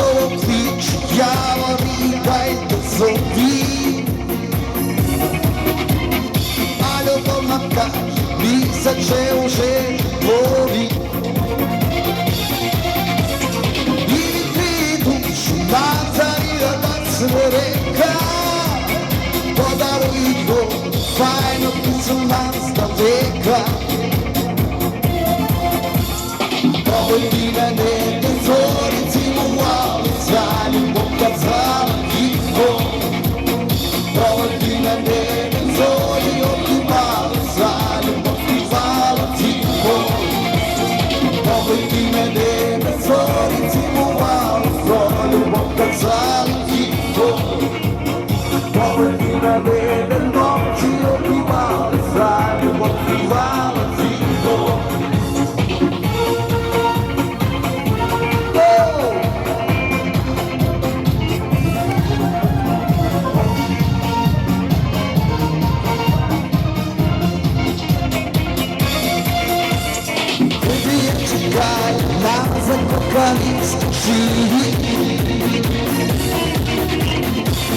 полопліч, я ворігай зові. А любов нам каже, місяче уже творі. І відкрий душу на царі отець река, подаруй його, файно піцу нам статека. Поводи мене, я на закоханій стежині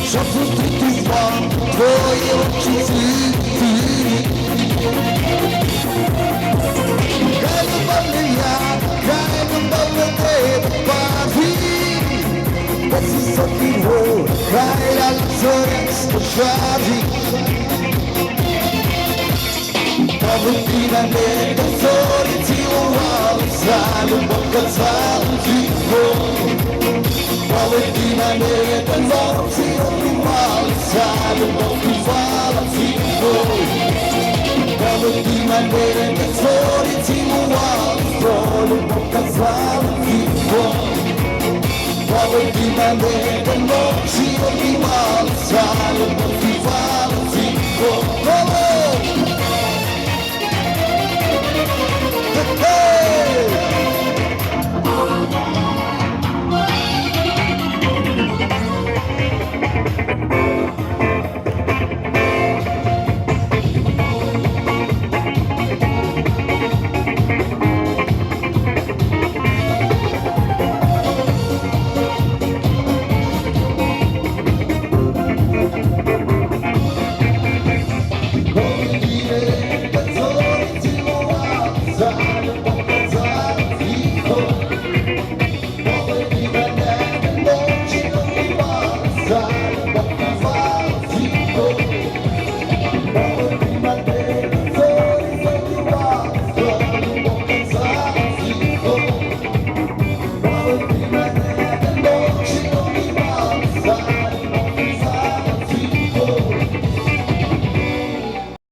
Щоб зустріти вам твої очі світлі Хай любов не я, хай любов не тебе баві Без високих гор, хай я зорях стожаві Проведи мене до зорі Коли на неї танцор, всі обіймалися, любов півала ціною. Коли на неї танцор, і цінували, то любов казала ціною. Коли на неї танцор, всі обіймалися, любов